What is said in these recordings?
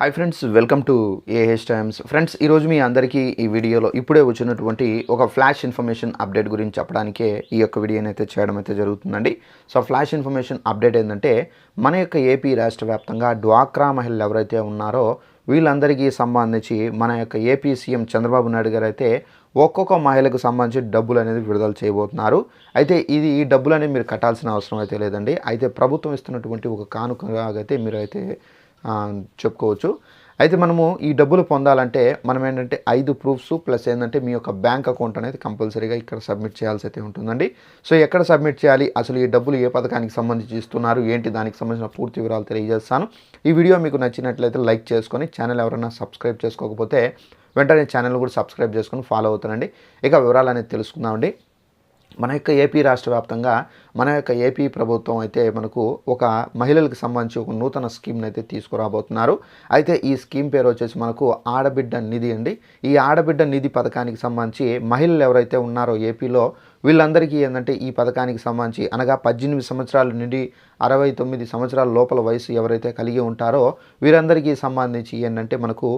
Hi friends welcome to A H times friends ఈరోజు మీ అందరికీ ఈ వీడియోలో ఇప్పుడే వచ్చినటువంటి ఒక ఫ్లాష్ ఇన్ఫర్మేషన్ అప్డేట్ గురించి చెప్పడానికే ఈ యొక్క వీడియోని అయితే చేయడం అయితే జరుగుతుందండి. సో ఫ్లాష్ ఇన్ఫర్మేషన్ అప్డేట్ ఏంటంటే మన యొక్క ఏపీ రాష్ట్ర వ్యాప్తంగా డ్వాక్రా మహిళలు ఎవరైతే ఉన్నారో వీళ్ళందరికీ సంబంధించి మన యొక్క ఏపీ సీఎం చంద్రబాబు నాయుడు గారు అయితే ఒక్కొక్క మహిళకు సంబంధించి డబ్బులు అనేది విడుదల చేయబోతున్నారు. అయితే ఇది ఈ డబ్బులు అనేది మీరు కట్టాల్సిన అవసరం అయితే లేదండి. అయితే ప్రభుత్వం ఇస్తున్నటువంటి ఒక కానుకగా అయితే మీరు అయితే చెప్పుకోవచ్చు. అయితే మనము ఈ డబ్బులు పొందాలంటే మనం ఏంటంటే ఐదు ప్రూఫ్స్ ప్లస్ ఏంటంటే మీ యొక్క బ్యాంక్ అకౌంట్ అనేది కంపల్సరీగా ఇక్కడ సబ్మిట్ చేయాల్సి అయితే ఉంటుందండి. సో ఎక్కడ సబ్మిట్ చేయాలి? అసలు ఈ డబ్బులు ఏ పథకానికి సంబంధించి ఇస్తున్నారు? ఏంటి? దానికి సంబంధించిన పూర్తి వివరాలు తెలియజేస్తాను. ఈ వీడియో మీకు నచ్చినట్లయితే లైక్ చేసుకొని ఛానల్ ఎవరైనా సబ్స్క్రైబ్ చేసుకోకపోతే వెంటనే ఛానల్ కూడా సబ్స్క్రైబ్ చేసుకొని ఫాలో అవుతానండి ఇక వివరాలు అనేది తెలుసుకుందామండి. మన యొక్క ఏపీ రాష్ట్ర వ్యాప్తంగా మన యొక్క ఏపీ ప్రభుత్వం అయితే మనకు ఒక మహిళలకు సంబంధించి ఒక నూతన స్కీమ్ని అయితే తీసుకురాబోతున్నారు. అయితే ఈ స్కీమ్ పేరు వచ్చేసి మనకు ఆడబిడ్డ నిధి అండి. ఈ ఆడబిడ్డ నిధి పథకానికి సంబంధించి మహిళలు ఎవరైతే ఉన్నారో ఏపీలో వీళ్ళందరికీ ఏంటంటే ఈ పథకానికి సంబంధించి అనగా పద్దెనిమిది సంవత్సరాల నుండి అరవై తొమ్మిది సంవత్సరాల లోపల వయసు ఎవరైతే కలిగి ఉంటారో వీరందరికీ సంబంధించి ఏంటంటే మనకు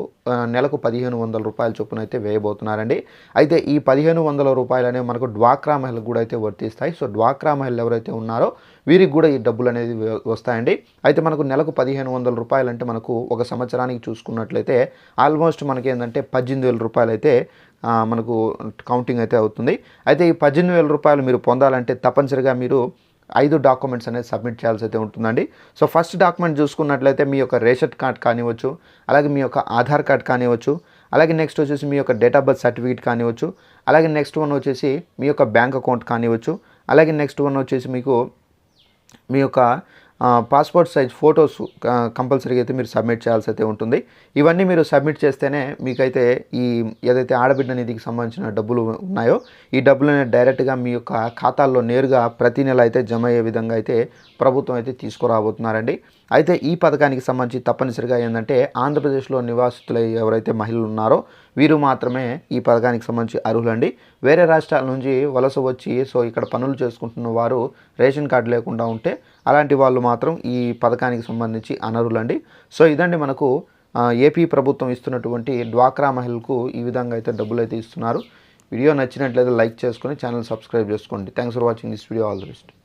నెలకు పదిహేను వందల రూపాయల చొప్పున అయితే వేయబోతున్నారండి. అయితే ఈ పదిహేను వందల రూపాయలు అనేవి మనకు డ్వాక్రా మహిళలకు కూడా అయితే వర్తిస్తాయి. సో డ్వాక్రా మహిళలు ఎవరైతే ఉన్నారో వీరికి కూడా ఈ డబ్బులు అనేది వస్తాయండి. అయితే మనకు నెలకు పదిహేను వందల రూపాయలు అంటే మనకు ఒక సంవత్సరానికి చూసుకున్నట్లయితే ఆల్మోస్ట్ మనకి ఏంటంటే పద్దెనిమిది వేల రూపాయలు అయితే మనకు కౌంటింగ్ అయితే అవుతుంది. అయితే ఈ పద్దెనిమిది వేల రూపాయలు మీరు పొందాలంటే తప్పనిసరిగా మీరు ఐదు డాక్యుమెంట్స్ అనేది సబ్మిట్ చేయాల్సి అయితే ఉంటుందండి. సో ఫస్ట్ డాక్యుమెంట్ చూసుకున్నట్లయితే మీ యొక్క రేషన్ కార్డ్ కానివ్వచ్చు అలాగే మీ యొక్క ఆధార్ కార్డ్ కానివ్వచ్చు అలాగే నెక్స్ట్ వచ్చేసి మీ యొక్క డేట్ ఆఫ్ బర్త్ సర్టిఫికేట్ కానివ్వచ్చు అలాగే నెక్స్ట్ వన్ వచ్చేసి మీ యొక్క బ్యాంక్ అకౌంట్ కానివ్వచ్చు అలాగే నెక్స్ట్ వన్ వచ్చేసి మీకు మీ యొక్క పాస్పోర్ట్ సైజ్ ఫొటోస్ కంపల్సరీగా అయితే మీరు సబ్మిట్ చేయాల్సి అయితే ఉంటుంది. ఇవన్నీ మీరు సబ్మిట్ చేస్తేనే మీకైతే ఈ ఏదైతే ఆడబిడ్డ నిధికి సంబంధించిన డబ్బులు ఉన్నాయో ఈ డబ్బులు అనేది డైరెక్ట్గా మీ యొక్క ఖాతాల్లో నేరుగా ప్రతి నెల అయితే జమ అయ్యే విధంగా అయితే ప్రభుత్వం అయితే తీసుకురాబోతున్నారండి. అయితే ఈ పథకానికి సంబంధించి తప్పనిసరిగా ఏంటంటే ఆంధ్రప్రదేశ్లో నివాసితులై ఎవరైతే మహిళలు ఉన్నారో వీరు మాత్రమే ఈ పథకానికి సంబంధించి అర్హులండి. వేరే రాష్ట్రాల నుంచి వలస వచ్చి సో ఇక్కడ పనులు చేసుకుంటున్న వారు రేషన్ కార్డు లేకుండా ఉంటే అలాంటి వాళ్ళు మాత్రం ఈ పథకానికి సంబంధించి అనర్హులండి సో ఇదండి మనకు ఏపీ ప్రభుత్వం ఇస్తున్నటువంటి డ్వాక్రా మహిళలకు ఈ విధంగా అయితే డబ్బులు అయితే ఇస్తున్నారు. వీడియో నచ్చినట్లయితే లైక్ చేసుకొని ఛానల్ సబ్స్క్రైబ్ చేసుకోండి. Thanks for watching this video all the best